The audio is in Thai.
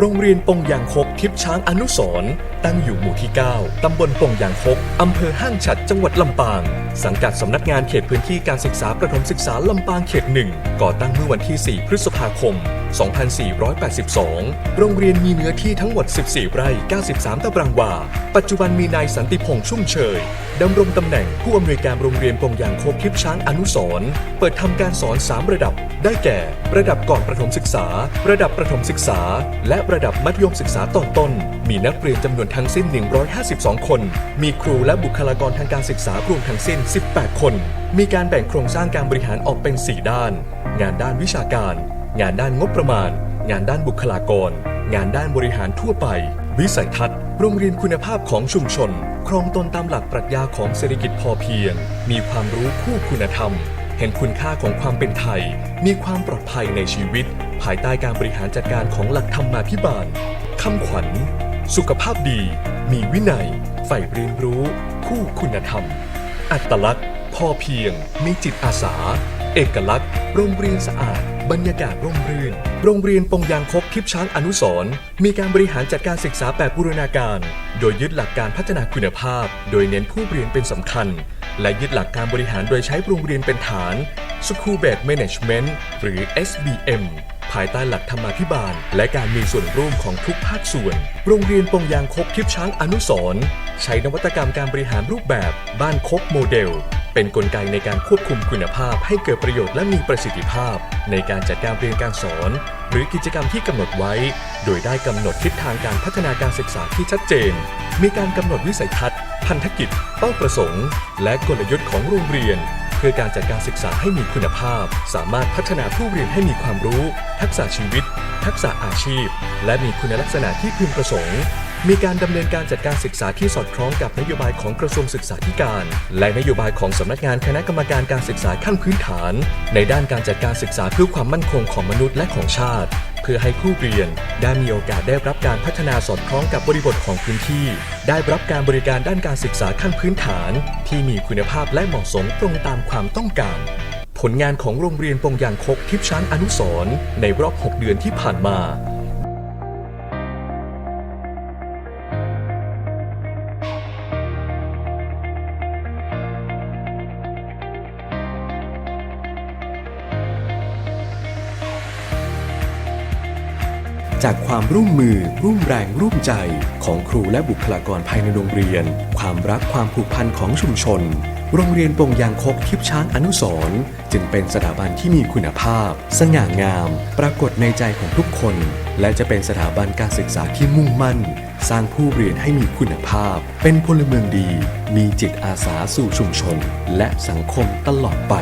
โรงเรียนปงยางคกทิพช้างอนุสร์ตั้งอยู่หมู่ที่ 9 ตำบลปงยางคก อำเภอห้างฉัด จังหวัดลำปาง สังกัดสำนักงานเขตพื้นที่การศึกษาประถมศึกษาลำปางเขตหนึ่งก่อตั้งเมื่อวันที่ 4 พฤษภาคม 2482 โรงเรียนมีเนื้อที่ทั้งหมด 14 ไร่ 93 ตารางวา ปัจจุบันมีนายสันติพงษ์ชุ่มเชยดำรงตำแหน่งผู้อำนวยการโรงเรียนปงยางโคกทิพช้างอนุสรเปิดทำการสอน 3 ระดับ ได้แก่ ระดับก่อนประถมศึกษา ระดับประถมศึกษา และระดับมัธยมศึกษาตอนต้น มีนักเรียนจำนวนทั้งสิ้น 152 คน มีครูและบุคลากรทางการศึกษารวมทั้งสิ้น 18 คน มีการแบ่งโครงสร้างการบริหารออกเป็น 4 ด้าน งานด้านวิชาการ งานด้านงบประมาณ งานด้านบุคลากร งานด้านบริหารทั่วไป วิสัยทัศน์โรงเรียนคุณภาพของชุมชน ครองตนตามหลักปรัชญาของเศรษฐกิจพอเพียง มีความรู้คู่คุณธรรม เห็นคุณค่าของความเป็นไทย มีความปลอดภัยในชีวิต ภายใต้การบริหารจัดการของหลักธรรมาภิบาลคำขวัญ สุขภาพดี มีวินัยใฝ่เรียนรู้ คู่คุณธรรม อัตลักษณ์ พอเพียง มีจิตอาสา เอกลักษณ์ โรงเรียนสะอาด บรรยากาศร่มรื่น โรงเรียนปงยางคกทิพช้างอนุสรมีการบริหารจัดการศึกษาแบบบูรณาการ โดยยึดหลักการพัฒนาคุณภาพ โดยเน้นผู้เรียนเป็นสำคัญ และยึดหลักการบริหารโดยใช้โรงเรียนเป็นฐาน School Based Management หรือ SBM ภายใต้หลักธรรมาภิบาล และการมีส่วนร่วมของทุกภาคส่วน โรงเรียนปงยางคกทิพช้างอนุสรใช้นวัตกรรมการบริหารรูปแบบบ้านคกโมเดล เป็นนกลไกในการควบคุมคุณภาพให้เกิดประโยชน์และมีประสิทธิภาพ ในการจัดการเรียนการสอน หรือกิจกรรมที่กำหนดไว้ โดยได้กำหนดทิศทางการพัฒนาการศึกษาที่ชัดเจน มีการกำหนดวิสัยทัศน์ พันธกิจ เป้าประสงค์ และกลยุทธ์ของโรงเรียน เพื่อการจัดการศึกษาให้มีคุณภาพ สามารถพัฒนาผู้เรียนให้มีความรู้ ทักษะชีวิต ทักษะอาชีพ และมีคุณลักษณะที่พึงประสงค์ มีการดำเนินการจัดการศึกษาที่สอดคล้องกับนโยบายของกระทรวงศึกษาธิการ และนโยบายของสำนักงานคณะกรรมการการศึกษาขั้นพื้นฐาน ในด้านการจัดการศึกษาเพื่อความมั่นคงของมนุษย์และของชาติ เพื่อให้ผู้เรียนได้มีโอกาสได้รับการพัฒนาสอดคล้องกับบริบทของพื้นที่ ได้รับการบริการด้านการศึกษาขั้นพื้นฐาน ที่มีคุณภาพและเหมาะสมตรงตามความต้องการผลงานของโรงเรียนปงยางคกทิพช้างอนุสรในรอบ 6 เดือนที่ผ่านมา จากความร่วมมือร่วมแรงร่วมใจของครูและบุคลากรภายในโรงเรียน ความรักความผูกพันของชุมชน โรงเรียนปงยางคกทิพช้างอนุสร์จึงเป็นสถาบันที่มีคุณภาพ สง่างาม ปรากฏในใจของทุกคน และจะเป็นสถาบันการศึกษาที่มุ่งมั่น สร้างผู้เรียนให้มีคุณภาพ เป็นพลเมืองดี มีจิตอาสาสู่ชุมชน และสังคมตลอดไป